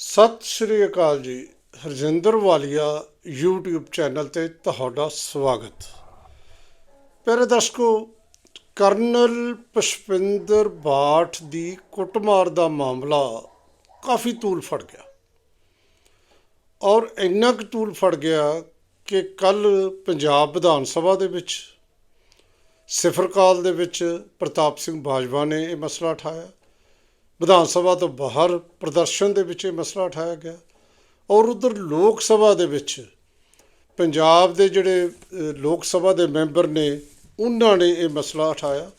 ਸਤਿ ਸ਼੍ਰੀ ਅਕਾਲ ਜੀ। ਹਰਜਿੰਦਰ ਵਾਲੀਆ YouTube channel ਤੇ ਤੁਹਾਡਾ ਸਵਾਗਤ। ਪਿਆਰੇ ਦਰਸ਼ਕੋ, ਕਰਨਲ ਪੁਸ਼ਪਿੰਦਰ ਬਾਠ ਦੀ ਕੁੱਟਮਾਰ ਦਾ ਮਾਮਲਾ ਕਾਫੀ ਤੂਲ ਫੜ ਗਿਆ। ਔਰ ਇੰਨਾ ਕੁ ਤੂਲ ਫੜ ਗਿਆ ਕਿ ਕੱਲ ਪੰਜਾਬ ਵਿਧਾਨ ਸਭਾ ਦੇ ਵਿੱਚ ਸਿਫਰ ਕਾਲ ਦੇ ਵਿੱਚ ਪ੍ਰਤਾਪ ਸਿੰਘ ਬਾਜਵਾ ਨੇ ਇਹ ਮਸਲਾ ਉਠਾਇਆ। ਵਿਧਾਨ ਸਭਾ ਤੋਂ ਬਾਹਰ ਪ੍ਰਦਰਸ਼ਨ ਦੇ ਵਿੱਚ ਇਹ ਮਸਲਾ ਉਠਾਇਆ ਗਿਆ ਔਰ ਉਧਰ ਲੋਕ ਸਭਾ ਦੇ ਵਿੱਚ ਪੰਜਾਬ ਦੇ ਜਿਹੜੇ ਲੋਕ ਸਭਾ ਦੇ ਮੈਂਬਰ ਨੇ, ਉਹਨਾਂ ਨੇ ਇਹ ਮਸਲਾ ਉਠਾਇਆ।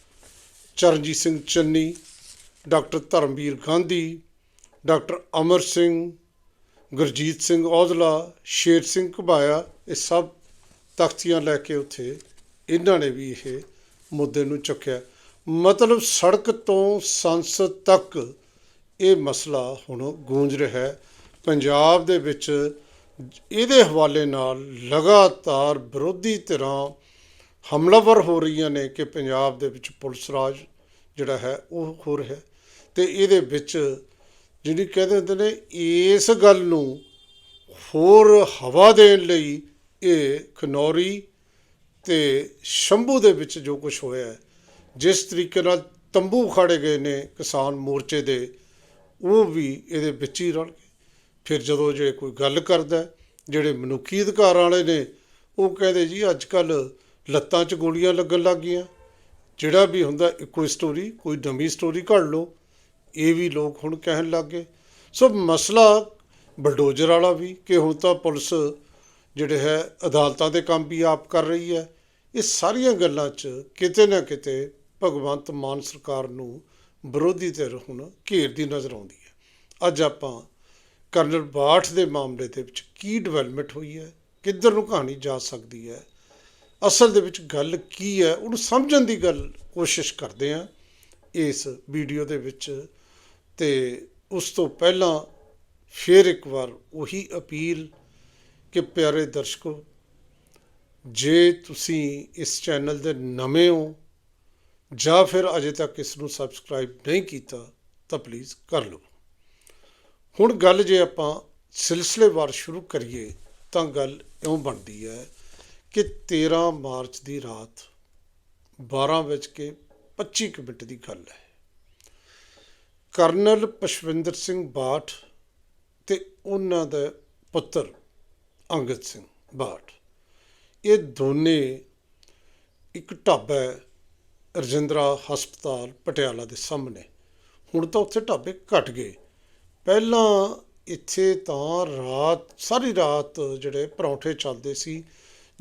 ਚਰਨਜੀਤ ਸਿੰਘ ਚੰਨੀ, ਡਾਕਟਰ ਧਰਮਵੀਰ ਗਾਂਧੀ, ਡਾਕਟਰ ਅਮਰ ਸਿੰਘ, ਗੁਰਜੀਤ ਸਿੰਘ ਔਜਲਾ, ਸ਼ੇਰ ਸਿੰਘ ਘਬਾਇਆ, ਇਹ ਸਭ ਤਖਤੀਆਂ ਲੈ ਕੇ ਉੱਥੇ ਇਹਨਾਂ ਨੇ ਵੀ ਇਹ ਮੁੱਦੇ ਨੂੰ ਚੁੱਕਿਆ। ਮਤਲਬ ਸੜਕ ਤੋਂ ਸੰਸਦ ਤੱਕ ਇਹ ਮਸਲਾ ਹੁਣ ਗੂੰਜ ਰਿਹਾ ਹੈ। ਪੰਜਾਬ ਦੇ ਵਿੱਚ ਇਹਦੇ ਹਵਾਲੇ ਨਾਲ ਲਗਾਤਾਰ ਵਿਰੋਧੀ ਧਿਰਾਂ ਹਮਲਾਵਰ ਹੋ ਰਹੀਆਂ ਨੇ ਕਿ ਪੰਜਾਬ ਦੇ ਵਿੱਚ ਪੁਲਿਸ ਰਾਜ ਜਿਹੜਾ ਹੈ ਉਹ ਹੋ ਰਿਹਾ ਹੈ ਤੇ ਇਹਦੇ ਵਿੱਚ ਜਿਹੜੀ ਕਹਿੰਦੇ ਹੁੰਦੇ ਨੇ ਇਸ ਗੱਲ ਨੂੰ ਹੋਰ ਹਵਾ ਦੇਣ ਲਈ ਇਹ ਖਨੌਰੀ ਤੇ ਸ਼ੰਭੂ ਦੇ ਵਿੱਚ ਜੋ ਕੁਝ ਹੋਇਆ ਹੈ, ਜਿਸ ਤਰੀਕੇ ਨਾਲ ਤੰਬੂ ਖਾੜੇ ਗਏ ਨੇ ਕਿਸਾਨ ਮੋਰਚੇ ਦੇ, ਉਹ ਵੀ ਇਹਦੇ ਵਿੱਚ ਹੀ ਰਲ ਗਏ। ਫਿਰ ਜਦੋਂ ਜੇ ਕੋਈ ਗੱਲ ਕਰਦਾ, ਜਿਹੜੇ ਮਨੁੱਖੀ ਅਧਿਕਾਰ ਵਾਲੇ ਨੇ, ਉਹ ਕਹਿੰਦੇ ਜੀ ਅੱਜ ਕੱਲ ਲੱਤਾਂ 'ਚ ਗੋਲੀਆਂ ਲੱਗਣ ਲੱਗ ਗਈਆਂ। ਜਿਹੜਾ ਵੀ ਹੁੰਦਾ ਕੋਈ ਸਟੋਰੀ ਕੋਈ ਨਵੀਂ ਸਟੋਰੀ ਘੜ ਲਓ। ਇਹ ਵੀ ਲੋਕ ਹੁਣ ਕਹਿਣ ਲੱਗ ਗਏ। ਸੋ ਮਸਲਾ ਬਲਡੋਜ਼ਰ ਵਾਲਾ ਵੀ ਕਿ ਹੁਣ ਤਾਂ ਪੁਲਿਸ ਜਿਹੜੇ ਹੈ, ਅਦਾਲਤਾਂ ਦੇ ਕੰਮ ਵੀ ਆਪ ਕਰ ਰਹੀ ਹੈ। ਇਹ ਸਾਰੀਆਂ ਗੱਲਾਂ 'ਚ ਕਿਤੇ ਨਾ ਕਿਤੇ ਭਗਵੰਤ ਮਾਨ ਸਰਕਾਰ ਨੂੰ ਵਿਰੋਧੀ ਧਿਰ ਹੁਣ ਘੇਰਦੀ ਨਜ਼ਰ ਆਉਂਦੀ ਹੈ। ਅੱਜ ਆਪਾਂ ਕਰਨਲ ਬਾਠ ਦੇ ਮਾਮਲੇ ਦੇ ਵਿੱਚ ਕੀ ਡਿਵੈਲਪਮੈਂਟ ਹੋਈ ਹੈ, ਕਿੱਧਰ ਨੂੰ ਕਹਾਣੀ ਜਾ ਸਕਦੀ ਹੈ, ਅਸਲ ਦੇ ਵਿੱਚ ਗੱਲ ਕੀ ਹੈ, ਉਹਨੂੰ ਸਮਝਣ ਦੀ ਗੱਲ ਕੋਸ਼ਿਸ਼ ਕਰਦੇ ਹਾਂ ਇਸ ਵੀਡੀਓ ਦੇ ਵਿੱਚ ਤੇ ਉਸ ਤੋਂ ਪਹਿਲਾਂ ਫਿਰ ਇੱਕ ਵਾਰ ਉਹੀ ਅਪੀਲ ਕਿ ਪਿਆਰੇ ਦਰਸ਼ਕੋ, ਜੇ ਤੁਸੀਂ ਇਸ ਚੈਨਲ ਦੇ ਨਵੇਂ ਹੋ ਜਾਂ ਫਿਰ ਅਜੇ ਤੱਕ ਇਸ ਨੂੰ ਸਬਸਕ੍ਰਾਈਬ ਨਹੀਂ ਕੀਤਾ, ਤਾਂ ਪਲੀਜ਼ ਕਰ ਲਓ। ਹੁਣ ਗੱਲ ਜੇ ਆਪਾਂ ਸਿਲਸਿਲੇਵਾਰ ਸ਼ੁਰੂ ਕਰੀਏ, ਤਾਂ ਗੱਲ ਇਉਂ ਬਣਦੀ ਹੈ ਕਿ 13 ਮਾਰਚ ਦੀ ਰਾਤ 12 ਵਜੇ ਕੇ 25 ਕੁ ਮਿੰਟ ਦੀ ਗੱਲ ਹੈ। ਕਰਨਲ ਪਸ਼ਵਿੰਦਰ ਸਿੰਘ ਬਾਠ ਤੇ ਉਹਨਾਂ ਦਾ ਪੁੱਤਰ ਅੰਗਦ ਸਿੰਘ ਬਾਠ। ਇਹ ਦੋਨੇ ਇੱਕ ਢਾਬਾ ਰਜਿੰਦਰਾ ਹਸਪਤਾਲ ਪਟਿਆਲਾ ਦੇ ਸਾਹਮਣੇ। ਹੁਣ ਤਾਂ ਉੱਥੇ ਢਾਬੇ ਘਟ ਗਏ। ਪਹਿਲਾਂ ਇੱਥੇ ਤਾਂ ਰਾਤ, ਸਾਰੀ ਰਾਤ ਜਿਹੜੇ ਪਰੌਂਠੇ ਚੱਲਦੇ ਸੀ,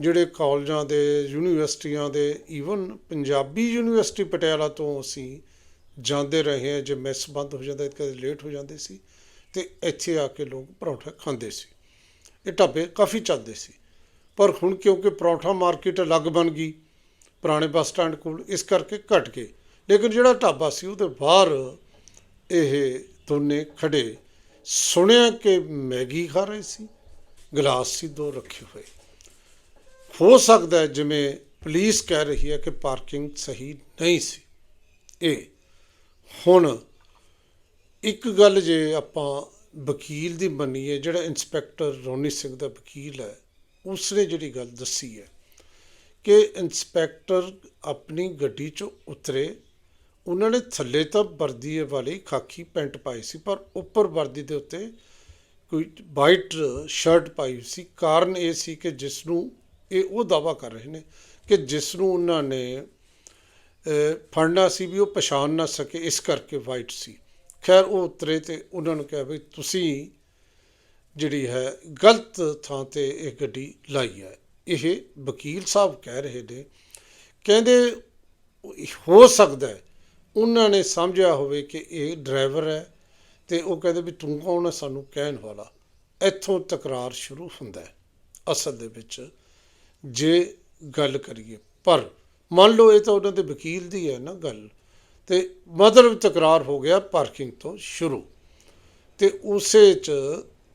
ਜਿਹੜੇ ਕਾਲਜਾਂ ਦੇ, ਯੂਨੀਵਰਸਿਟੀਆਂ ਦੇ ਈਵਨ ਪੰਜਾਬੀ ਯੂਨੀਵਰਸਿਟੀ ਪਟਿਆਲਾ ਤੋਂ ਅਸੀਂ ਜਾਂਦੇ ਰਹੇ ਹਾਂ, ਜੇ ਮੈਸ ਬੰਦ ਹੋ ਜਾਂਦਾ, ਕਦੇ ਲੇਟ ਹੋ ਜਾਂਦੇ ਸੀ, ਤੇ ਇੱਥੇ ਆ ਕੇ ਲੋਕ ਪਰੌਂਠਾ ਖਾਂਦੇ ਸੀ। ਇਹ ਢਾਬੇ ਕਾਫੀ ਚੱਲਦੇ ਸੀ। ਪਰ ਹੁਣ ਕਿਉਂਕਿ ਪਰੌਂਠਾ ਮਾਰਕੀਟ ਅਲੱਗ ਬਣ ਗਈ ਪੁਰਾਣੇ ਬੱਸ ਸਟੈਂਡ ਕੋਲ ਇਸ ਕਰਕੇ ਘਟ ਗਏ। ਲੇਕਿਨ ਜਿਹੜਾ ਢਾਬਾ ਸੀ ਉਹਦੇ ਬਾਹਰ ਇਹ ਦੋਨੇ ਖੜੇ ਸੁਣਿਆ ਕਿ ਮੈਗੀ ਖਾ ਰਹੇ ਸੀ, ਗਲਾਸ ਸੀ, ਦੋ ਰੱਖੇ ਹੋਏ। ਹੋ ਸਕਦਾ ਜਿਵੇਂ ਪੁਲਿਸ ਕਹਿ ਰਹੀ ਹੈ ਕਿ ਪਾਰਕਿੰਗ ਸਹੀ ਨਹੀਂ ਸੀ। ਇਹ ਹੁਣ ਇੱਕ ਗੱਲ ਜੇ ਆਪਾਂ ਵਕੀਲ ਦੀ ਮੰਨੀਏ, ਜਿਹੜਾ ਇੰਸਪੈਕਟਰ ਰੋਨੀ ਸਿੰਘ ਦਾ ਵਕੀਲ ਹੈ, ਉਸਨੇ ਜਿਹੜੀ ਗੱਲ ਦੱਸੀ ਹੈ ਕਿ ਇੰਸਪੈਕਟਰ ਆਪਣੀ ਗੱਡੀ 'ਚੋਂ ਉਤਰੇ, ਉਹਨਾਂ ਨੇ ਥੱਲੇ ਤਾਂ ਵਰਦੀ ਵਾਲੀ ਖਾਕੀ ਪੈਂਟ ਪਾਈ ਸੀ, ਪਰ ਉੱਪਰ ਵਰਦੀ ਦੇ ਉੱਤੇ ਕੋਈ ਵਾਈਟ ਸ਼ਰਟ ਪਾਈ ਸੀ। ਕਾਰਨ ਇਹ ਸੀ ਕਿ ਜਿਸ ਨੂੰ ਇਹ ਉਹ ਦਾਵਾ ਕਰ ਰਹੇ ਨੇ ਕਿ ਜਿਸ ਨੂੰ ਉਹਨਾਂ ਨੇ ਫੜਨਾ ਸੀ ਵੀ ਉਹ ਪਛਾਣ ਨਾ ਸਕੇ, ਇਸ ਕਰਕੇ ਵਾਈਟ ਸੀ। ਖੈਰ, ਉਹ ਉਤਰੇ ਤੇ ਉਹਨਾਂ ਨੂੰ ਕਿਹਾ ਵੀ ਤੁਸੀਂ ਜਿਹੜੀ ਹੈ ਗਲਤ ਥਾਂ ਤੇ ਇਹ ਗੱਡੀ ਲਾਈ ਹੈ। ਇਹ ਵਕੀਲ ਸਾਹਿਬ ਕਹਿ ਰਹੇ ਨੇ, ਕਹਿੰਦੇ ਹੋ ਸਕਦਾ ਉਹਨਾਂ ਨੇ ਸਮਝਿਆ ਹੋਵੇ ਕਿ ਇਹ ਡਰਾਈਵਰ ਹੈ ਤੇ ਉਹ ਕਹਿੰਦੇ ਵੀ ਤੂੰ ਕੌਣ ਹੈ, ਸਾਨੂੰ ਕਹਿਣ ਵਾਲਾ। ਇੱਥੋਂ ਤਕਰਾਰ ਸ਼ੁਰੂ ਹੁੰਦਾ ਹੈ, ਅਸਲ ਦੇ ਵਿੱਚ ਜੇ ਗੱਲ ਕਰੀਏ। ਪਰ ਮੰਨ ਲਓ ਇਹ ਤਾਂ ਉਹਨਾਂ ਦੇ ਵਕੀਲ ਦੀ ਹੈ ਨਾ ਗੱਲ, ਤੇ ਮਤਲਬ ਤਕਰਾਰ ਹੋ ਗਿਆ ਪਾਰਕਿੰਗ ਤੋਂ ਸ਼ੁਰੂ। ਤੇ ਉਸੇ ਚ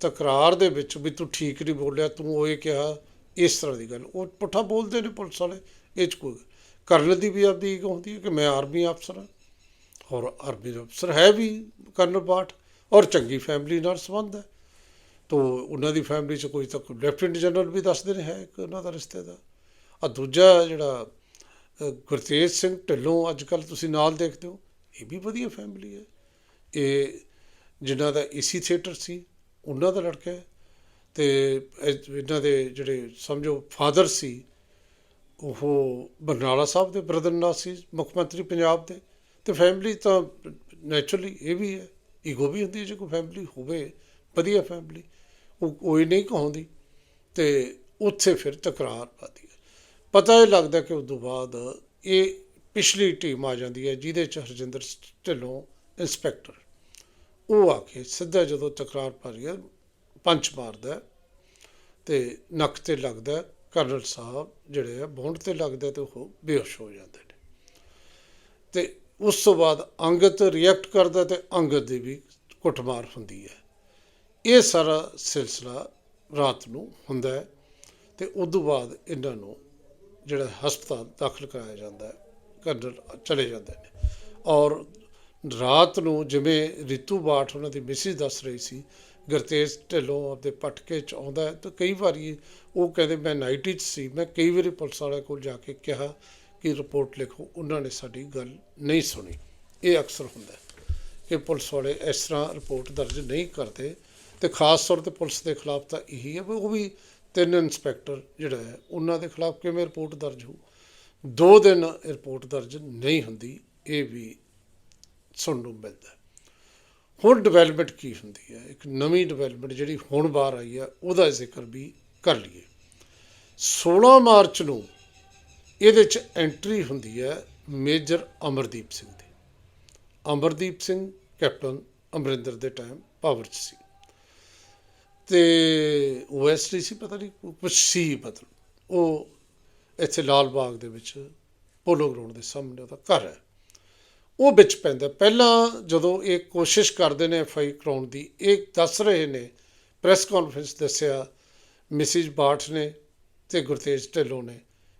ਤਕਰਾਰ ਦੇ ਵਿੱਚ ਵੀ ਤੂੰ ਠੀਕ ਨਹੀਂ ਬੋਲਿਆ, ਤੂੰ ਉਹ ਇਹ ਕਿਹਾ ਇਸ ਤਰ੍ਹਾਂ ਦੀ ਗੱਲ। ਉਹ ਪੁੱਠਾ ਬੋਲਦੇ ਨੇ ਪੁਲਿਸ ਵਾਲੇ, ਇਹ ਚ ਕੋਈ ਕਰਨਲ ਦੀ ਵੀ ਆਪਦੀ ਈਗੋ ਹੁੰਦੀ ਹੈ ਕਿ ਮੈਂ ਆਰਮੀ ਅਫਸਰ ਹਾਂ। ਔਰ ਆਰਮੀ ਅਫਸਰ ਹੈ ਵੀ ਕਰਨਲ ਬਾਠ ਔਰ ਚੰਗੀ ਫੈਮਿਲੀ ਨਾਲ ਸੰਬੰਧ ਹੈ। ਤੋ ਉਹਨਾਂ ਦੀ ਫੈਮਿਲੀ 'ਚ ਕੋਈ ਤੱਕ ਲੈਫਟੀਨੈਂਟ ਜਨਰਲ ਵੀ ਦੱਸਦੇ ਨੇ, ਹੈ ਇੱਕ ਉਹਨਾਂ ਦਾ ਰਿਸ਼ਤੇਦਾਰ। ਆ ਦੂਜਾ ਜਿਹੜਾ ਗੁਰਤੇਜ ਸਿੰਘ ਢਿੱਲੋਂ ਅੱਜ ਕੱਲ ਤੁਸੀਂ ਨਾਲ ਦੇਖਦੇ ਹੋ, ਇਹ ਵੀ ਵਧੀਆ ਫੈਮਿਲੀ ਹੈ। ਇਹ ਜਿਨ੍ਹਾਂ ਦਾ ਏਸੀ ਥੀਏਟਰ ਸੀ, ਉਹਨਾਂ ਦਾ ਲੜਕਾ ਹੈ। ਤੇ ਇਹਨਾਂ ਦੇ ਜਿਹੜੇ ਸਮਝੋ ਫਾਦਰ ਸੀ, ਉਹ ਬਰਨਾਲਾ ਸਾਹਿਬ ਦੇ ਬ੍ਰਦਰ ਨਾਲ ਸੀ, ਮੁੱਖ ਮੰਤਰੀ ਪੰਜਾਬ ਦੇ, ਤੇ ਫੈਮਿਲੀ ਤਾਂ ਨੇਚਰਲੀ ਇਹ ਵੀ ਹੈ ਈਗੋ ਵੀ ਹੁੰਦੀ ਹੈ, ਜੇ ਕੋਈ ਫੈਮਿਲੀ ਹੋਵੇ, ਵਧੀਆ ਫੈਮਿਲੀ ਉਹ ਕੋਈ ਨਹੀਂ ਕਹਾਉਂਦੀ, ਤੇ ਉੱਥੇ ਫਿਰ ਤਕਰਾਰ ਪਾਦੀ ਹੈ। ਪਤਾ ਇਹ ਲੱਗਦਾ ਕਿ ਉਸ ਤੋਂ ਬਾਅਦ ਇਹ ਪਿਛਲੀ ਟੀਮ ਆ ਜਾਂਦੀ ਹੈ, ਜਿਹਦੇ ਚ ਹਰਜਿੰਦਰ ਢਿੱਲੋਂ ਇੰਸਪੈਕਟਰ ਉਹ ਆ ਕੇ ਸਿੱਧਾ ਜਦੋਂ ਤਕਰਾਰ ਪਾ ਰਹੀ ਹੈ ਪੰਚ ਮਾਰਦਾ ਹੈ ਤੇ ਨੱਕ ਤੇ ਲੱਗਦਾ ਕਰਨਲ ਸਾਹਿਬ ਜਿਹੜੇ ਆ ਬੌਂਡ ਤੇ ਲੱਗਦਾ ਤੇ ਉਹ ਬੇਹੋਸ਼ ਹੋ ਜਾਂਦੇ ਨੇ। ਤੇ ਉਸ ਤੋਂ ਬਾਅਦ ਅੰਗਤ ਰਿਐਕਟ ਕਰਦਾ ਤੇ ਅੰਗਤ ਦੀ ਵੀ ਕੁੱਟਮਾਰ ਹੁੰਦੀ ਹੈ। ਇਹ ਸਾਰਾ ਸਿਲਸਿਲਾ ਰਾਤ ਨੂੰ ਹੁੰਦਾ ਹੈ ਤੇ ਉਸ ਤੋਂ ਬਾਅਦ ਇਹਨਾਂ ਨੂੰ ਜਿਹੜਾ ਹਸਪਤਾਲ ਦਾਖਲ ਕਰਾਇਆ ਜਾਂਦਾ ਹੈ, ਕਰਨਲ ਚਲੇ ਜਾਂਦੇ ਨੇ। ਔਰ ਰਾਤ ਨੂੰ ਜਿਵੇਂ ਰਿਤੂ ਬਾਠ ਉਹਨਾਂ ਦੀ ਮਿਸਿਸ ਦੱਸ ਰਹੀ ਸੀ ਗੁਰਤੇਜ ਢਿੱਲੋਂ ਆਪਦੇ ਪਟਕੇ ਚ ਆਉਂਦਾ ਤਾਂ ਕਈ ਵਾਰੀ ਉਹ ਕਹਿੰਦੇ ਮੈਂ ਨਾਈਟ ਵਿੱਚ ਸੀ, ਮੈਂ ਕਈ ਵਾਰੀ ਪੁਲਿਸ ਵਾਲਿਆਂ ਕੋਲ ਜਾ ਕੇ ਕਿਹਾ ਕਿ ਰਿਪੋਰਟ ਲਿਖੋ, ਉਹਨਾਂ ਨੇ ਸਾਡੀ ਗੱਲ ਨਹੀਂ ਸੁਣੀ। ਇਹ ਅਕਸਰ ਹੁੰਦਾ ਕਿ ਪੁਲਿਸ ਵਾਲੇ ਇਸ ਤਰ੍ਹਾਂ ਰਿਪੋਰਟ ਦਰਜ ਨਹੀਂ ਕਰਦੇ ਤੇ ਖਾਸ ਤੌਰ ਤੇ ਪੁਲਿਸ ਦੇ ਖਿਲਾਫ ਤਾਂ ਇਹੀ ਹੈ, ਵੀ ਉਹ ਵੀ ਤਿੰਨ ਇੰਸਪੈਕਟਰ ਜਿਹੜਾ ਹੈ, ਉਹਨਾਂ ਦੇ ਖਿਲਾਫ ਕਿਵੇਂ ਰਿਪੋਰਟ ਦਰਜ ਹੋ ਦੋ ਦਿਨ ਰਿਪੋਰਟ ਦਰਜ ਨਹੀਂ ਹੁੰਦੀ, ਇਹ ਵੀ ਸੁਣਨ ਨੂੰ ਮਿਲਦਾ ਹੁਣ ਡਿਵੈਲਪਮੈਂਟ ਕੀ ਹੁੰਦੀ ਹੈ? ਇੱਕ ਨਵੀਂ ਡਿਵੈਲਪਮੈਂਟ ਜਿਹੜੀ ਹੁਣ ਬਾਹਰ ਆਈ ਹੈ, ਉਹਦਾ ਜ਼ਿਕਰ ਵੀ ਕਰ ਲਈਏ। 16 ਮਾਰਚ ਨੂੰ ਇਹਦੇ ਚ ਐਂਟਰੀ ਹੁੰਦੀ ਹੈ ਮੇਜਰ ਅਮਰਦੀਪ ਸਿੰਘ ਦੀ। ਅਮਰਦੀਪ ਸਿੰਘ, ਕੈਪਟਨ ਅਮਰਿੰਦਰ ਦੇ ਟਾਈਮ ਪਾਵਰ 'ਚ ਸੀ। ਤੇ ਓਐਸਡੀ ਸੀ ਪਤਾ ਨਹੀਂ ਕੁਝ ਸੀ ਮਤਲਬ, ਉਹ ਇੱਥੇ ਲਾਲ ਬਾਗ ਦੇ ਵਿੱਚ, ਪੋਲੋ ਗਰਾਊਂਡ ਦੇ ਸਾਹਮਣੇ ਉਹਦਾ ਘਰ ਹੈ। ਉਹ ਵਿੱਚ ਪੈਂਦਾ। ਪਹਿਲਾਂ ਜਦੋਂ ਇਹ ਕੋਸ਼ਿਸ਼ ਕਰਦੇ ਨੇ ਐਫਆਈ ਕਰਾਉਣ ਦੀ, ਇਹ ਦੱਸ ਰਹੇ ਨੇ, ਪ੍ਰੈਸ ਕਾਨਫਰੰਸ ਦੱਸਿਆ ਮਿਸਿਸ ਬਾਠ ਨੇ ਤੇ ਗੁਰਤੇਜ ਢਿੱਲੋਂ ਨੇ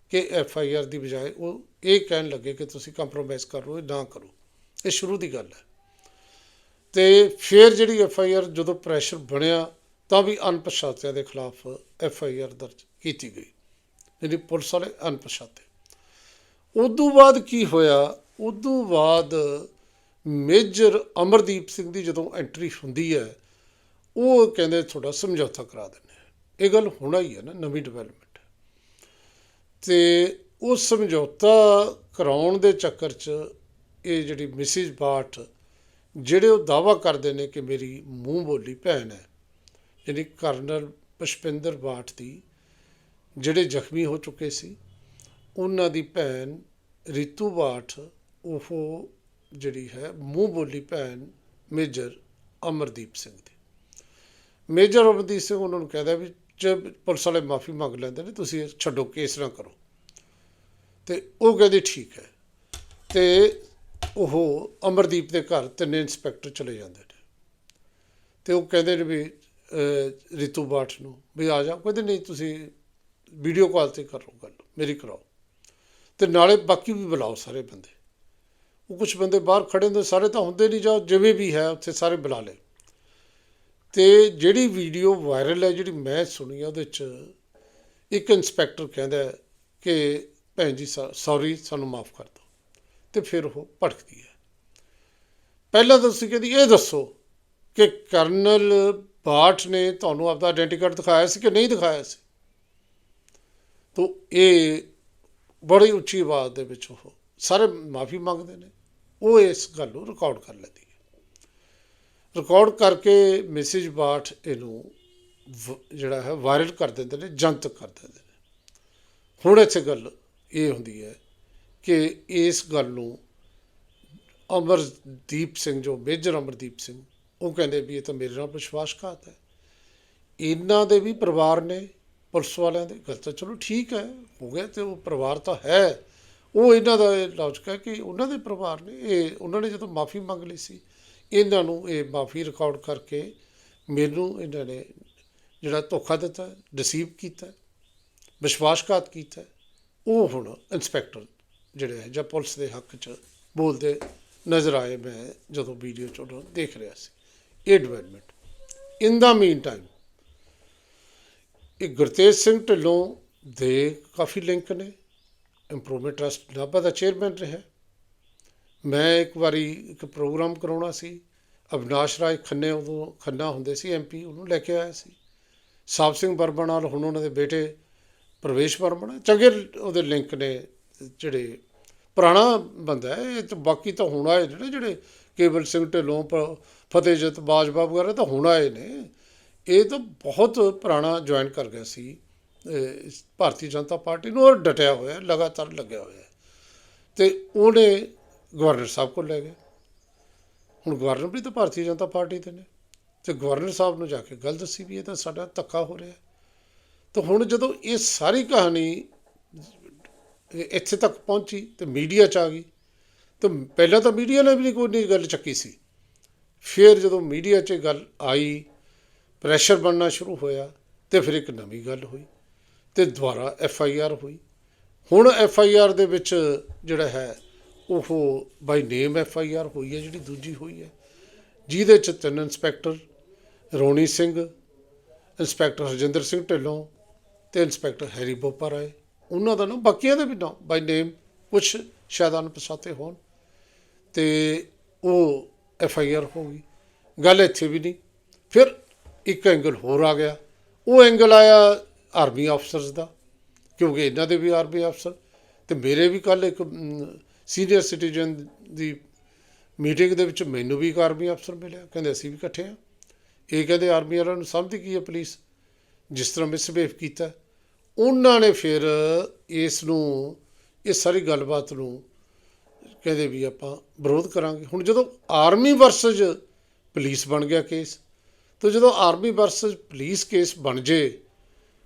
ਕਿ ਐਫਆਈਆਰ ਦੀ ਬਜਾਏ ਉਹ ਇਹ ਕਹਿਣ ਲੱਗੇ ਕਿ ਤੁਸੀਂ ਕੰਪਰੋਮਾਈਜ਼ ਕਰ ਲਓ ਨਾ ਕਰੋ। ਇਹ ਸ਼ੁਰੂ ਦੀ ਗੱਲ ਹੈ। ਤੇ ਫਿਰ ਜਿਹੜੀ ਐਫਆਈਆਰ ਜਦੋਂ ਪ੍ਰੈਸ਼ਰ ਬਣਿਆ, ਤਾਂ ਵੀ ਅਣਪਛਾਤਿਆਂ ਦੇ ਖਿਲਾਫ ਐਫਆਈਆਰ ਦਰਜ ਕੀਤੀ ਗਈ। ਜਿਹੜੀ ਪੁਲਿਸ ਵਾਲੇ ਅਣਪਛਾਤੇ। ਉਦੋਂ ਬਾਅਦ ਕੀ ਹੋਇਆ? ਉਦੋਂ ਬਾਅਦ ਮੇਜਰ ਅਮਰਦੀਪ ਸਿੰਘ ਦੀ ਜਦੋਂ ਐਂਟਰੀ ਹੁੰਦੀ ਹੈ, ਉਹ ਕਹਿੰਦੇ ਤੁਹਾਡਾ ਸਮਝੌਤਾ ਕਰਾ ਦਿੰਦੇ ਇਹ ਗੱਲ ਹੋਣਾ ਹੀ ਹੈ ਨਾ, ਨਵੀਂ ਡਿਵੈਲਪਮੈਂਟ ਤੇ ਉਹ ਸਮਝੌਤਾ ਕਰਾਉਣ ਦੇ ਚੱਕਰ 'ਚ ਇਹ ਜਿਹੜੀ ਮਿਸਿਸ ਬਾਟ ਜਿਹੜੇ ਉਹ ਦਾਵਾ ਕਰਦੇ ਨੇ ਕਿ ਮੇਰੀ ਮੂੰਹ ਬੋਲੀ ਭੈਣ ਹੈ, ਯਾਨੀ ਕਰਨਲ ਪਸ਼ਪਿੰਦਰ ਬਾਟ ਦੀ, ਜਿਹੜੇ ਜ਼ਖਮੀ ਹੋ ਚੁੱਕੇ ਸੀ, ਉਹਨਾਂ ਦੀ ਭੈਣ ਰਿਤੂ ਬਾਠ ਉਹ ਜਿਹੜੀ ਹੈ, ਮੂੰਹ ਬੋਲੀ ਭੈਣ ਮੇਜਰ ਅਮਰਦੀਪ ਸਿੰਘ ਦੀ। ਮੇਜਰ ਅਮਰਦੀਪ ਸਿੰਘ ਉਹਨਾਂ ਨੂੰ ਕਹਿੰਦਾ ਵੀ ਜਦ ਪੁਲਿਸ ਵਾਲੇ ਮਾਫੀ ਮੰਗ ਲੈਂਦੇ ਨੇ, ਤੁਸੀਂ ਛੱਡੋ, ਕੇਸ ਨਾ ਕਰੋ। ਤੇ ਉਹ ਕਹਿੰਦੇ ਠੀਕ ਹੈ। ਤੇ ਉਹ ਅਮਰਦੀਪ ਦੇ ਘਰ ਤਿੰਨੇ ਇੰਸਪੈਕਟਰ ਚਲੇ ਜਾਂਦੇ ਨੇ। ਤੇ ਉਹ ਕਹਿੰਦੇ ਨੇ ਵੀ ਰਿਤੂ ਬਾਠ ਨੂੰ ਵੀ ਆ ਜਾ ਕਹਿੰਦੇ ਨਹੀਂ, ਤੁਸੀਂ ਵੀਡੀਓ ਕਾਲ ਤੇ ਕਰੋ ਗੱਲ, ਮੇਰੀ ਕਰਾਓ। ਤੇ ਨਾਲੇ ਬਾਕੀ ਵੀ ਬੁਲਾਓ ਸਾਰੇ ਬੰਦੇ। ਉਹ ਕੁਝ ਬੰਦੇ ਬਾਹਰ ਖੜੇ ਹੁੰਦੇ, ਸਾਰੇ ਤਾਂ ਹੁੰਦੇ ਨਹੀਂ ਜਾਂ ਜਿਵੇਂ ਵੀ ਹੈ, ਉੱਥੇ ਸਾਰੇ ਬੁਲਾ ਲਏ। ਤੇ ਜਿਹੜੀ ਵੀਡੀਓ ਵਾਇਰਲ ਹੈ, ਜਿਹੜੀ ਮੈਂ ਸੁਣੀ ਉਹਦੇ ਚ ਇੱਕ ਇੰਸਪੈਕਟਰ ਕਹਿੰਦਾ ਕਿ ਭੈਣ ਜੀ ਸੌਰੀ ਸਾਨੂੰ ਮਾਫ ਕਰ ਦਿਓ। ਤੇ ਫਿਰ ਉਹ ਭੜਕਦੀ ਹੈ। ਪਹਿਲਾਂ ਤਾਂ ਤੁਸੀਂ ਕਹਿੰਦੀ, ਇਹ ਦੱਸੋ ਕਿ ਕਰਨਲ ਬਾਠ ਨੇ ਤੁਹਾਨੂੰ ਆਪਦਾ ਆਇਡੈਂਟੀ ਕਾਰਡ ਦਿਖਾਇਆ ਸੀ ਕਿ ਨਹੀਂ ਦਿਖਾਇਆ ਸੀ? ਤੋ ਇਹ ਬੜੀ ਉੱਚੀ ਆਵਾਜ਼ ਦੇ ਵਿੱਚ ਉਹ ਸਾਰੇ ਮਾਫੀ ਮੰਗਦੇ ਨੇ। ਉਹ ਇਸ ਗੱਲ ਨੂੰ ਰਿਕਾਰਡ ਕਰ ਲੈਂਦੀ ਹੈ। ਰਿਕਾਰਡ ਕਰਕੇ ਮੈਸੇਜ ਬਾਠ ਇਹਨੂੰ ਵ- ਜਿਹੜਾ ਹੈ ਵਾਇਰਲ ਕਰ ਦਿੰਦੇ ਨੇ, ਜਨਤਕ ਕਰ ਦਿੰਦੇ ਨੇ। ਹੁਣ ਇੱਥੇ ਗੱਲ ਇਹ ਹੁੰਦੀ ਹੈ ਕਿ ਇਸ ਗੱਲ ਨੂੰ ਅਮਰਦੀਪ ਸਿੰਘ, ਜੋ ਮੇਜਰ ਅਮਰਦੀਪ ਸਿੰਘ, ਉਹ ਕਹਿੰਦੇ ਵੀ ਇਹ ਤਾਂ ਮੇਰੇ ਨਾਲ ਵਿਸ਼ਵਾਸਘਾਤ ਹੈ। ਇਹਨਾਂ ਦੇ ਵੀ ਪਰਿਵਾਰ ਨੇ, ਪੁਲਿਸ ਵਾਲਿਆਂ ਦੇ। ਗੱਲ ਤਾਂ ਚਲੋ ਠੀਕ ਹੈ, ਹੋ ਗਿਆ ਤੇ ਉਹ ਪਰਿਵਾਰ ਤਾਂ ਹੈ। ਉਹ ਇਹਨਾਂ ਦਾ ਲੌਜਿਕ ਹੈ ਕਿ ਉਹਨਾਂ ਦੇ ਪਰਿਵਾਰ ਨੇ, ਇਹ ਉਹਨਾਂ ਨੇ ਜਦੋਂ ਮਾਫੀ ਮੰਗ ਲਈ ਸੀ, ਇਹਨਾਂ ਨੂੰ ਇਹ ਮਾਫੀ ਰਿਕਾਰਡ ਕਰਕੇ ਮੈਨੂੰ ਇਹਨਾਂ ਨੇ ਜਿਹੜਾ ਧੋਖਾ ਦਿੱਤਾ ਡਿਸੀਵ ਕੀਤਾ, ਵਿਸ਼ਵਾਸਘਾਤ ਕੀਤਾ, ਉਹ ਹੁਣ ਇੰਸਪੈਕਟਰ ਜਿਹੜੇ ਹੈ ਜਾਂ ਪੁਲਿਸ ਦੇ ਹੱਕ 'ਚ ਬੋਲਦੇ ਨਜ਼ਰ ਆਏ ਮੈਂ ਜਦੋਂ ਵੀਡੀਓ 'ਚ ਉਹਨਾਂ ਨੂੰ ਦੇਖ ਰਿਹਾ ਸੀ। ਇਹ ਡਿਵੈਲਪਮੈਂਟ ਇਨ ਦਾ ਮੀਨ ਟਾਈਮ ਇਹ ਗੁਰਤੇਜ ਸਿੰਘ ਢਿੱਲੋਂ ਦੇ ਕਾਫੀ ਲਿੰਕ ਨੇ। ਇੰਪਰੂਵਮੈਂਟ ਟਰਸਟ ਨਾਭਾ ਦਾ ਚੇਅਰਮੈਨ ਰਿਹਾ। ਮੈਂ ਇੱਕ ਵਾਰੀ ਇੱਕ ਪ੍ਰੋਗਰਾਮ ਕਰਾਉਣਾ ਸੀ। ਅਵਿਨਾਸ਼ ਰਾਏ ਖੰਨੇ ਉਦੋਂ ਖੰਨਾ ਹੁੰਦੇ ਸੀ ਐਮਪੀ ਉਹਨੂੰ ਲੈ ਕੇ ਆਇਆ ਸੀ। ਸਾਬ ਸਿੰਘ ਵਰਮਾ ਨਾਲ ਹੁਣ ਉਹਨਾਂ ਦੇ ਬੇਟੇ ਪ੍ਰਵੇਸ਼ ਵਰਮਾ ਚੰਗੇ ਉਹਦੇ ਲਿੰਕ ਨੇ ਜਿਹੜੇ ਪੁਰਾਣਾ ਬੰਦਾ ਹੈ, ਇਹ ਤਾਂ ਬਾਕੀ ਤਾਂ ਹੁਣ ਆਏ ਨੇ ਨਾ ਜਿਹੜੇ ਕੇਵਲ ਸਿੰਘ ਢਿੱਲੋਂ, ਪ- ਫਤਿਹਜੋਤ ਬਾਜਵਾ ਵਗੈਰਾ ਤਾਂ ਹੁਣ ਆਏ ਨੇ। ਇਹ ਤਾਂ ਬਹੁਤ ਪੁਰਾਣਾ ਜੁਆਇਨ ਕਰ ਗਿਆ ਸੀ। ਭਾਰਤੀ ਜਨਤਾ ਪਾਰਟੀ ਨੂੰ ਔਰ ਡਟਿਆ ਹੋਇਆ, ਲਗਾਤਾਰ ਲੱਗਿਆ ਹੋਇਆ ਹੈ। ਤੇ ਉਹਨੇ ਗਵਰਨਰ ਸਾਹਿਬ ਕੋਲ ਲੈ ਗਏ। ਹੁਣ ਗਵਰਨਰ ਵੀ ਤਾਂ ਭਾਰਤੀ ਜਨਤਾ ਪਾਰਟੀ ਦੇ ਨੇ। ਤੇ ਗਵਰਨਰ ਸਾਹਿਬ ਨੂੰ ਜਾ ਕੇ ਗੱਲ ਦੱਸੀ ਵੀ ਇਹ ਤਾਂ ਸਾਡਾ ਧੱਕਾ ਹੋ ਰਿਹਾ ਤਾਂ ਹੁਣ ਜਦੋਂ ਇਹ ਸਾਰੀ ਕਹਾਣੀ ਇੱਥੇ ਤੱਕ ਪਹੁੰਚੀ ਤੇ ਮੀਡੀਆ 'ਚ ਆ ਗਈ, ਤਾਂ ਪਹਿਲਾਂ ਤਾਂ ਮੀਡੀਆ ਨੇ ਵੀ ਨਹੀਂ ਕੋਈ ਨਹੀਂ ਗੱਲ ਚੱਕੀ ਸੀ। ਫਿਰ ਜਦੋਂ ਮੀਡੀਆ 'ਚ ਗੱਲ ਆਈ, ਪ੍ਰੈਸ਼ਰ ਬਣਨਾ ਸ਼ੁਰੂ ਹੋਇਆ ਤੇ ਫਿਰ ਇੱਕ ਨਵੀਂ ਗੱਲ ਹੋਈ। ਤੇ ਦੁਬਾਰਾ ਐਫ ਆਈ ਆਰ ਹੋਈ। ਹੁਣ ਐਫ ਆਈ ਆਰ ਦੇ ਵਿੱਚ ਜਿਹੜਾ ਹੈ, ਉਹ ਬਾਈ ਨੇਮ ਐਫ ਆਈ ਆਰ ਹੋਈ ਹੈ, ਜਿਹੜੀ ਦੂਜੀ ਹੋਈ ਹੈ। ਜਿਹਦੇ ਚ ਤਿੰਨ ਇੰਸਪੈਕਟਰ, ਰੋਣੀ ਸਿੰਘ, ਇੰਸਪੈਕਟਰ ਹਰਜਿੰਦਰ ਸਿੰਘ ਢਿੱਲੋਂ ਤੇ ਇੰਸਪੈਕਟਰ ਹੈਰੀ ਬੋਪਾ ਰਾਏ। ਉਹਨਾਂ ਦਾ ਨਾ ਬਾਕੀਆਂ ਦੇ ਵੀ ਨਾਮ ਬਾਈ ਨੇਮ ਕੁਛ ਸ਼ਾਇਦ ਅਣਪਛਾਤੇ ਹੋਣ। ਤੇ ਉਹ ਐਫ ਆਈ ਆਰ ਹੋ ਗਈ। ਗੱਲ ਇੱਥੇ ਵੀ ਨਹੀਂ। ਫਿਰ ਇੱਕ ਐਂਗਲ ਹੋਰ ਆ ਗਿਆ। ਉਹ ਐਂਗਲ ਆਇਆ ਆਰਮੀ ਅਫਸਰਸ ਦਾ, ਕਿਉਂਕਿ ਇਹਨਾਂ ਦੇ ਵੀ ਆਰਮੀ ਅਫਸਰ ਤੇ ਮੇਰੇ ਵੀ ਕੱਲ ਇੱਕ ਸੀਨੀਅਰ ਸਿਟੀਜ਼ਨ ਦੀ ਮੀਟਿੰਗ ਦੇ ਵਿੱਚ ਮੈਨੂੰ ਵੀ ਇੱਕ ਆਰਮੀ ਅਫਸਰ ਮਿਲਿਆ। ਕਹਿੰਦੇ ਅਸੀਂ ਵੀ ਇਕੱਠੇ ਆ ਇਹ ਕਹਿੰਦੇ ਆਰਮੀ ਵਾਲਿਆਂ ਨੂੰ ਸਮਝਦੀ ਕੀ ਹੈ ਪੁਲਿਸ? ਜਿਸ ਤਰ੍ਹਾਂ ਮਿਸਬਿਹੇਵ ਕੀਤਾ। ਉਹਨਾਂ ਨੇ ਫਿਰ ਇਸ ਨੂੰ ਇਹ ਸਾਰੀ ਗੱਲਬਾਤ ਨੂੰ ਕਹਿੰਦੇ ਵੀ ਆਪਾਂ ਵਿਰੋਧ ਕਰਾਂਗੇ। ਹੁਣ ਜਦੋਂ ਆਰਮੀ ਵਰਸਸ ਪੁਲਿਸ ਬਣ ਗਿਆ ਕੇਸ ਤਾਂ ਜਦੋਂ ਆਰਮੀ ਵਰਸਸ ਪੁਲਿਸ ਕੇਸ ਬਣ ਜੇ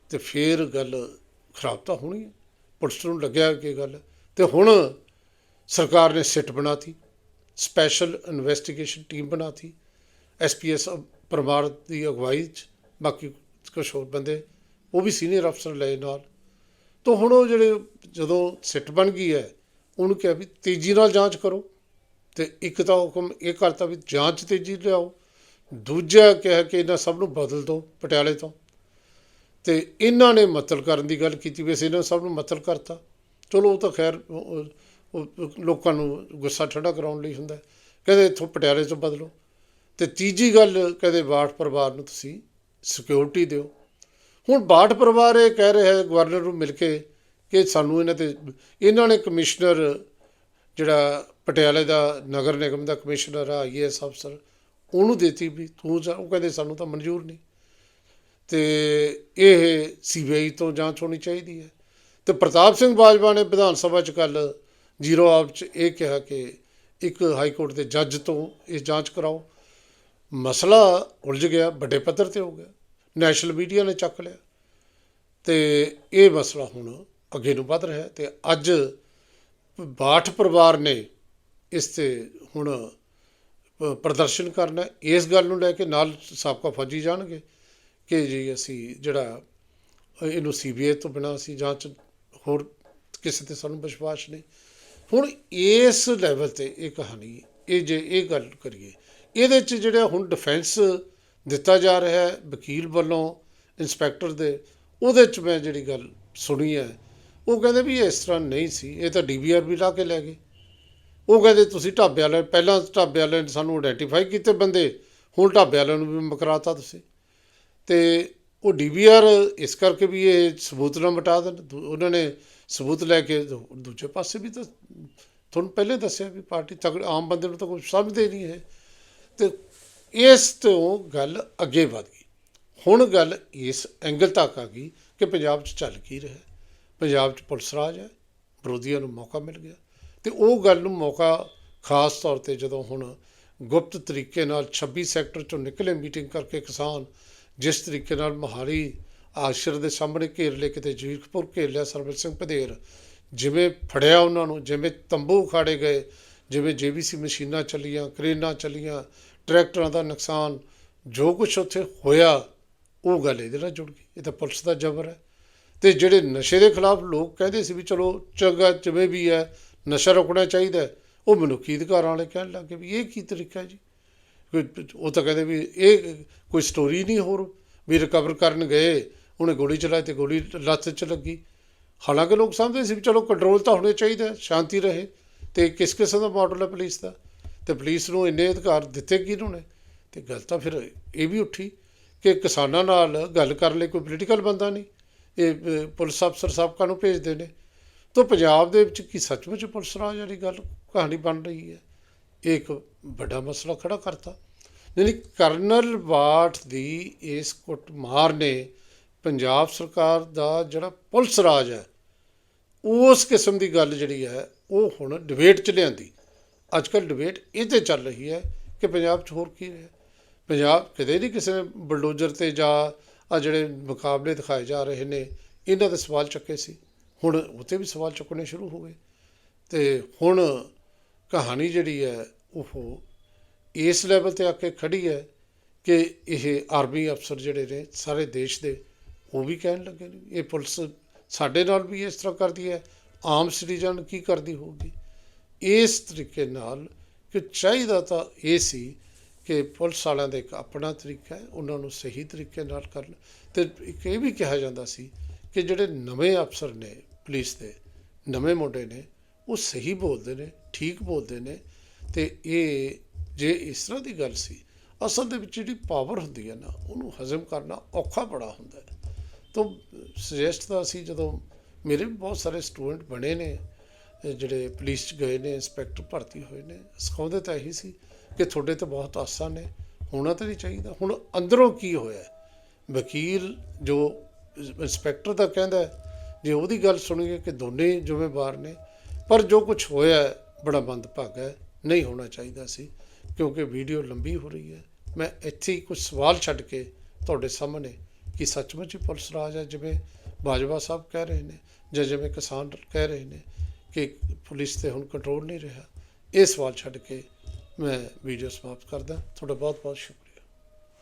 ਤੇ ਫਿਰ ਗੱਲ ਖਰਾਬ ਤਾਂ ਹੋਣੀ ਹੈ। ਪੁਲਿਸ ਨੂੰ ਲੱਗਿਆ ਕਿ ਗੱਲ। ਤੇ ਹੁਣ ਸਰਕਾਰ ਨੇ ਸਿੱਟ ਬਣਾਤੀ। ਸਪੈਸ਼ਲ ਇਨਵੈਸਟੀਗੇਸ਼ਨ ਟੀਮ ਬਣਾਤੀ। ਐਸਪੀਐਸ ਪਰਮਾਰ ਦੀ ਅਗਵਾਈ ਚ ਬਾਕੀ ਕੁਛ ਹੋਰ ਬੰਦੇ, ਉਹ ਵੀ ਸੀਨੀਅਰ ਅਫਸਰ ਲਏ ਨਾਲ। ਤਾਂ ਹੁਣ ਉਹ ਜਿਹੜੇ ਜਦੋਂ ਸਿੱਟ ਬਣ ਗਈ ਹੈ, ਉਹਨੂੰ ਕਿਹਾ ਵੀ ਤੇਜ਼ੀ ਨਾਲ ਜਾਂਚ ਕਰੋ। ਤੇ ਇੱਕ ਤਾਂ ਹੁਕਮ ਇਹ ਕਰਤਾ ਵੀ ਜਾਂਚ ਤੇਜ਼ੀ ਲਿਆਓ। ਦੂਜਾ ਕਿਹਾ ਕਿ ਇਹਨਾਂ ਸਭ ਨੂੰ ਬਦਲ ਦਿਓ ਪਟਿਆਲੇ ਤੋਂ। ਤੇ ਇਹਨਾਂ ਨੇ ਮਤਲ ਕਰਨ ਦੀ ਗੱਲ ਕੀਤੀ ਵੀ ਅਸੀਂ ਇਹਨਾਂ ਸਭ ਨੂੰ ਮਤਲ ਕਰਤਾ। ਚਲੋ ਉਹ ਤਾਂ ਖੈਰ ਲੋਕਾਂ ਨੂੰ ਗੁੱਸਾ ਠੰਡਾ ਕਰਾਉਣ ਲਈ ਹੁੰਦਾ। ਕਹਿੰਦੇ ਇੱਥੋਂ ਪਟਿਆਲੇ ਤੋਂ ਬਦਲੋ। ਤੇ ਤੀਜੀ ਗੱਲ ਕਹਿੰਦੇ ਬਾਠ ਪਰਿਵਾਰ ਨੂੰ ਤੁਸੀਂ ਸਿਕਿਉਰਿਟੀ ਦਿਓ। ਹੁਣ ਬਾਠ ਪਰਿਵਾਰ ਇਹ ਕਹਿ ਰਿਹਾ ਹੈ, ਗਵਰਨਰ ਨੂੰ ਮਿਲ ਕੇ ਕਿ ਸਾਨੂੰ ਇਹਨਾਂ ਤੇ, ਇਹਨਾਂ ਨੇ ਕਮਿਸ਼ਨਰ ਜਿਹੜਾ ਪਟਿਆਲੇ ਦਾ ਨਗਰ ਨਿਗਮ ਦਾ ਕਮਿਸ਼ਨਰ ਆ ਆਈਏਐਸ ਅਫਸਰ, ਉਹਨੂੰ ਦੇਤੀ ਵੀ ਤੂੰ ਉਹ ਕਹਿੰਦੇ ਸਾਨੂੰ ਤਾਂ ਮਨਜ਼ੂਰ ਨਹੀਂ। ਤੇ ਇਹ ਸੀਬੀਆਈ ਤੋਂ ਜਾਂਚ ਹੋਣੀ ਚਾਹੀਦੀ ਹੈ। ਤੇ ਪ੍ਰਤਾਪ ਸਿੰਘ ਬਾਜਵਾ ਨੇ ਵਿਧਾਨ ਸਭਾ ਚ ਕੱਲ ਜ਼ੀਰੋ ਆਪ ਚ ਇਹ ਕਿਹਾ ਕਿ ਇੱਕ ਹਾਈ ਕੋਰਟ ਦੇ ਜੱਜ ਤੋਂ ਇਹ ਜਾਂਚ ਕਰਾਓ। ਮਸਲਾ ਉਲਝ ਗਿਆ, ਵੱਡੇ ਪੱਧਰ ਤੇ ਹੋ ਗਿਆ। ਨੈਸ਼ਨਲ ਮੀਡੀਆ ਨੇ ਚੱਕ ਲਿਆ। ਤੇ ਇਹ ਮਸਲਾ ਹੁਣ ਅੱਗੇ ਨੂੰ ਵਧ ਰਿਹਾ ਹੈ ਤੇ ਅੱਜ ਬਾਠ ਪਰਿਵਾਰ ਨੇ ਇਸ ਤੇ ਹੁਣ ਪ੍ਰਦਰਸ਼ਨ ਕਰਨਾ ਇਸ ਗੱਲ ਨੂੰ ਲੈ ਕੇ ਨਾਲ ਸਾਬਕਾ ਫੌਜੀ ਜਾਣਗੇ। ਕਿ ਜੀ ਅਸੀਂ ਜਿਹੜਾ ਇਹਨੂੰ ਸੀਬੀਆਈ ਤੋਂ ਬਿਨਾਂ ਅਸੀਂ ਜਾਂਚ ਹੋਰ ਕਿਸੇ ਤੇ ਸਾਨੂੰ ਵਿਸ਼ਵਾਸ ਨਹੀਂ। ਹੁਣ ਇਸ ਲੈਵਲ ਤੇ ਇਹ ਕਹਾਣੀ, ਇਹ ਜੇ ਇਹ ਗੱਲ ਕਰੀਏ, ਇਹਦੇ ਚ ਜਿਹੜਾ ਹੁਣ ਡਿਫੈਂਸ ਦਿੱਤਾ ਜਾ ਰਿਹਾ ਹੈ ਵਕੀਲ ਵੱਲੋਂ ਇੰਸਪੈਕਟਰ ਦੇ, ਉਹਦੇ ਚ ਮੈਂ ਜਿਹੜੀ ਗੱਲ ਸੁਣੀ ਹੈ, ਉਹ ਕਹਿੰਦੇ ਵੀ ਇਸ ਤਰ੍ਹਾਂ ਨਹੀਂ ਸੀ, ਇਹ ਤਾਂ ਡੀਵੀਆਰ ਵੀ ਲਾ ਕੇ ਲੈ ਗਏ। ਉਹ ਕਹਿੰਦੇ ਤੁਸੀਂ ਢਾਬੇ ਵਾਲੇ ਪਹਿਲਾਂ ਢਾਬੇ ਵਾਲੇ ਨੇ ਸਾਨੂੰ ਆਇਡੈਂਟੀਫਾਈ ਕੀਤੇ ਬੰਦੇ, ਹੁਣ ਢਾਬੇ ਵਾਲਿਆਂ ਨੂੰ ਵੀ ਮਕਰਾਤਾ ਤੁਸੀਂ। ਤੇ ਉਹ ਡੀਵੀਆਰ ਇਸ ਕਰਕੇ ਵੀ ਇਹ ਸਬੂਤ ਨਾ ਮਿਟਾ ਦੇਣ। ਦੂ- ਉਹਨਾਂ ਨੇ ਸਬੂਤ ਲੈ ਕੇ ਦੂਜੇ ਪਾਸੇ ਵੀ ਤਾਂ ਤੁਹਾਨੂੰ ਪਹਿਲੇ ਦੱਸਿਆ ਵੀ ਪਾਰਟੀ ਤਗੜ, ਆਮ ਬੰਦੇ ਨੂੰ ਤਾਂ ਕੁਝ ਸਮਝਦੇ ਨਹੀਂ ਹੈ। ਤੇ ਇਸ ਤੋਂ ਗੱਲ ਅੱਗੇ ਵਧ ਗਈ। ਹੁਣ ਗੱਲ ਇਸ ਐਂਗਲ ਤੱਕ ਆ ਗਈ ਕਿ ਪੰਜਾਬ 'ਚ ਚੱਲ ਕੀ ਰਿਹਾ। ਪੰਜਾਬ 'ਚ ਪੁਲਿਸ ਰਾਜ ਹੈ, ਵਿਰੋਧੀਆਂ ਨੂੰ ਮੌਕਾ ਮਿਲ ਗਿਆ। ਤੇ ਉਹ ਗੱਲ ਨੂੰ ਮੌਕਾ ਖਾਸ ਤੌਰ ਤੇ ਜਦੋਂ ਹੁਣ ਗੁਪਤ ਤਰੀਕੇ ਨਾਲ 26 ਸੈਕਟਰ ਚੋਂ ਨਿਕਲੇ ਮੀਟਿੰਗ ਕਰਕੇ ਕਿਸਾਨ ਜਿਸ ਤਰੀਕੇ ਨਾਲ ਮੋਹਾਲੀ ਆਸ਼ਰ ਦੇ ਸਾਹਮਣੇ ਘੇਰ ਲਏ, ਕਿਤੇ ਜੀਰਕਪੁਰ ਘੇਰ ਲਿਆ ਸਰਬਤ ਸਿੰਘ ਪਧੇਰ। ਜਿਵੇਂ ਫੜਿਆ ਉਹਨਾਂ ਨੂੰ, ਜਿਵੇਂ ਤੰਬੂ ਖਾੜੇ ਗਏ, ਜਿਵੇਂ ਜੀਬੀਸੀ ਮਸ਼ੀਨਾਂ ਚੱਲੀਆਂ, ਕਰੇਨਾਂ ਚੱਲੀਆਂ, ਟਰੈਕਟਰਾਂ ਦਾ ਨੁਕਸਾਨ, ਜੋ ਕੁਝ ਉੱਥੇ ਹੋਇਆ, ਉਹ ਗੱਲ ਇਹਦੇ ਨਾਲ ਜੁੜ ਗਈ। ਇਹ ਤਾਂ ਪੁਲਿਸ ਦਾ ਜ਼ਬਰ ਹੈ। ਤੇ ਜਿਹੜੇ ਨਸ਼ੇ ਦੇ ਖਿਲਾਫ ਲੋਕ ਕਹਿੰਦੇ ਸੀ ਵੀ ਚਲੋ ਚੰਗਾ ਜਿਵੇਂ ਵੀ ਹੈ, ਨਸ਼ਾ ਰੋਕਣਾ ਚਾਹੀਦਾ ਉਹ ਮਨੁੱਖੀ ਅਧਿਕਾਰਾਂ ਵਾਲੇ ਕਹਿਣ ਲੱਗੇ ਵੀ ਇਹ ਕੀ ਤਰੀਕਾ ਜੀ? ਉਹ ਤਾਂ ਕਹਿੰਦੇ ਵੀ ਇਹ ਕੋਈ ਸਟੋਰੀ ਨਹੀਂ ਹੋਰ, ਵੀ ਰਿਕਵਰ ਕਰਨ ਗਏ, ਉਹਨੇ ਗੋਲੀ ਚਲਾਈ ਤੇ ਗੋਲੀ ਲੱਤ 'ਚ ਲੱਗੀ। ਹਾਲਾਂਕਿ ਲੋਕ ਸਮਝਦੇ ਸੀ ਵੀ ਚਲੋ ਕੰਟਰੋਲ ਤਾਂ ਹੋਣੇ ਚਾਹੀਦਾ ਸ਼ਾਂਤੀ ਰਹੇ ਤੇ ਕਿਸ ਕਿਸਮ ਦਾ ਮਾਡਲ ਹੈ ਪੁਲਿਸ ਦਾ? ਤੇ ਪੁਲਿਸ ਨੂੰ ਇੰਨੇ ਅਧਿਕਾਰ ਦਿੱਤੇ ਕਿਹਨੂੰ ਨੇ? ਤੇ ਗੱਲ ਤਾਂ ਫਿਰ ਇਹ ਵੀ ਉੱਠੀ ਕਿ ਕਿਸਾਨਾਂ ਨਾਲ ਗੱਲ ਕਰਨ ਲਈ ਕੋਈ ਪੋਲੀਟੀਕਲ ਬੰਦਾ ਨਹੀਂ। ਇਹ ਪੁਲਿਸ ਅਫਸਰ ਸਾਬਕਾ ਨੂੰ ਭੇਜਦੇ ਨੇ। ਤਾਂ ਪੰਜਾਬ ਦੇ ਵਿੱਚ ਕੀ ਸੱਚਮੁੱਚ ਪੁਲਿਸ ਰਾਜ ਵਾਲੀ ਗੱਲ, ਕਹਾਣੀ ਬਣ ਰਹੀ ਹੈ। ਇਹ ਇੱਕ ਵੱਡਾ ਮਸਲਾ ਖੜਾ ਕਰਤਾ। ਯਾਨੀ ਕਰਨਲ ਬਾਠ ਦੀ ਇਸ ਕੁੱਟਮਾਰ ਨੇ ਪੰਜਾਬ ਸਰਕਾਰ ਦਾ ਜਿਹੜਾ ਪੁਲਿਸ ਰਾਜ ਹੈ, ਉਸ ਕਿਸਮ ਦੀ ਗੱਲ ਜਿਹੜੀ ਹੈ, ਉਹ ਹੁਣ ਡਿਬੇਟ 'ਚ ਲਿਆਂਦੀ। ਅੱਜ ਕੱਲ੍ਹ ਡਿਬੇਟ ਇਹ 'ਤੇ ਚੱਲ ਰਹੀ ਹੈ ਕਿ ਪੰਜਾਬ 'ਚ ਹੋਰ ਕੀ ਰਿਹਾ। ਪੰਜਾਬ ਕਦੇ ਨਹੀਂ ਕਿਸੇ ਨੇ ਬਲਡੋਜ਼ਰ ਤੇ ਜਾਂ ਆ ਜਿਹੜੇ ਮੁਕਾਬਲੇ ਦਿਖਾਏ ਜਾ ਰਹੇ ਨੇ, ਇਹਨਾਂ ਦੇ ਸਵਾਲ ਚੱਕੇ ਸੀ। ਹੁਣ ਉੱਤੇ ਵੀ ਸਵਾਲ ਚੁੱਕਣੇ ਸ਼ੁਰੂ ਹੋ ਗਏ। ਤੇ ਹੁਣ ਕਹਾਣੀ ਜਿਹੜੀ ਹੈ, ਉਹ ਇਸ ਲੈਵਲ ਤੇ ਆ ਕੇ ਖੜੀ ਹੈ ਕਿ ਇਹ ਆਰਮੀ ਅਫਸਰ ਜਿਹੜੇ ਨੇ, ਸਾਰੇ ਦੇਸ਼ ਦੇ ਉਹ ਵੀ ਕਹਿਣ ਲੱਗੇ ਨੇ, ਇਹ ਪੁਲਿਸ ਸਾਡੇ ਨਾਲ ਵੀ ਇਸ ਤਰ੍ਹਾਂ ਕਰਦੀ ਹੈ, ਆਮ ਸਿਟੀਜ਼ਨ ਕੀ ਕਰਦੀ ਹੋਊਗੀ? ਇਸ ਤਰੀਕੇ ਨਾਲ ਕਿ ਚਾਹੀਦਾ ਤਾਂ ਇਹ ਸੀ ਕਿ ਪੁਲਿਸ ਵਾਲਿਆਂ ਦਾ ਇੱਕ ਆਪਣਾ ਤਰੀਕਾ ਹੈ, ਉਹਨਾਂ ਨੂੰ ਸਹੀ ਤਰੀਕੇ ਨਾਲ ਕਰਨ। ਤੇ ਇੱਕ ਇਹ ਵੀ ਕਿਹਾ ਜਾਂਦਾ ਸੀ ਕਿ ਜਿਹੜੇ ਨਵੇਂ ਅਫਸਰ ਨੇ ਪੁਲਿਸ ਦੇ, ਨਵੇਂ ਮੁੰਡੇ ਨੇ, ਉਹ ਸਹੀ ਬੋਲਦੇ ਨੇ ਠੀਕ ਬੋਲਦੇ ਨੇ, ਤੇ ਇਹ ਜੇ ਇਸ ਤਰ੍ਹਾਂ ਦੀ ਗੱਲ ਸੀ, ਅਸਲ ਦੇ ਵਿੱਚ ਜਿਹੜੀ ਪਾਵਰ ਹੁੰਦੀ ਹੈ ਨਾ, ਉਹਨੂੰ ਹਜ਼ਮ ਕਰਨਾ ਔਖਾ ਬੜਾ ਹੁੰਦਾ ਹੈ। ਤਾਂ ਸੁਜੈਸਟ ਤਾਂ ਅਸੀਂ ਜਦੋਂ ਮੇਰੇ ਵੀ ਬਹੁਤ ਸਾਰੇ ਸਟੂਡੈਂਟ ਬਣੇ ਨੇ ਜਿਹੜੇ ਪੁਲਿਸ 'ਚ ਗਏ ਨੇ ਇੰਸਪੈਕਟਰ ਭਰਤੀ ਹੋਏ ਨੇ, ਸਿਖਾਉਂਦੇ ਤਾਂ ਇਹੀ ਸੀ ਕਿ ਤੁਹਾਡੇ ਤੇ ਬਹੁਤ ਆਸਾਂ ਨੇ, ਹੋਣਾ ਤਾਂ ਨਹੀਂ ਚਾਹੀਦਾ। ਹੁਣ ਅੰਦਰੋਂ ਕੀ ਹੋਇਆ? ਵਕੀਲ ਜੋ ਇੰਸਪੈਕਟਰ ਦਾ ਕਹਿੰਦਾ ਜੇ ਉਹਦੀ ਗੱਲ ਸੁਣੀਏ ਕਿ ਦੋਨੇ ਜ਼ਿੰਮੇਵਾਰ ਨੇ, ਪਰ ਜੋ ਕੁਝ ਹੋਇਆ ਬੜਾ ਮੰਦਭਾਗਾ ਹੈ। ਨਹੀਂ ਹੋਣਾ ਚਾਹੀਦਾ ਸੀ, ਕਿਉਂਕਿ ਵੀਡੀਓ ਲੰਬੀ ਹੋ ਰਹੀ ਹੈ। ਮੈਂ ਇੱਥੇ ਹੀ ਕੁਝ ਸਵਾਲ ਛੱਡ ਕੇ ਤੁਹਾਡੇ ਸਾਹਮਣੇ ਕਿ ਸੱਚਮੁੱਚ ਹੀ ਪੁਲਿਸ ਰਾਜ ਹੈ, ਜਿਵੇਂ ਬਾਜਵਾ ਸਾਹਿਬ ਕਹਿ ਰਹੇ ਨੇ ਜਾਂ ਜਿਵੇਂ ਕਿਸਾਨ ਕਹਿ ਰਹੇ ਨੇ ਕਿ ਪੁਲਿਸ ਤੇ ਹੁਣ ਕੰਟਰੋਲ ਨਹੀਂ ਰਿਹਾ। ਇਹ ਸਵਾਲ ਛੱਡ ਕੇ ਮੈਂ ਵੀਡੀਓ ਸਮਾਪਤ ਕਰਦਾ। ਤੁਹਾਡਾ ਬਹੁਤ ਬਹੁਤ ਸ਼ੁਕਰੀਆ।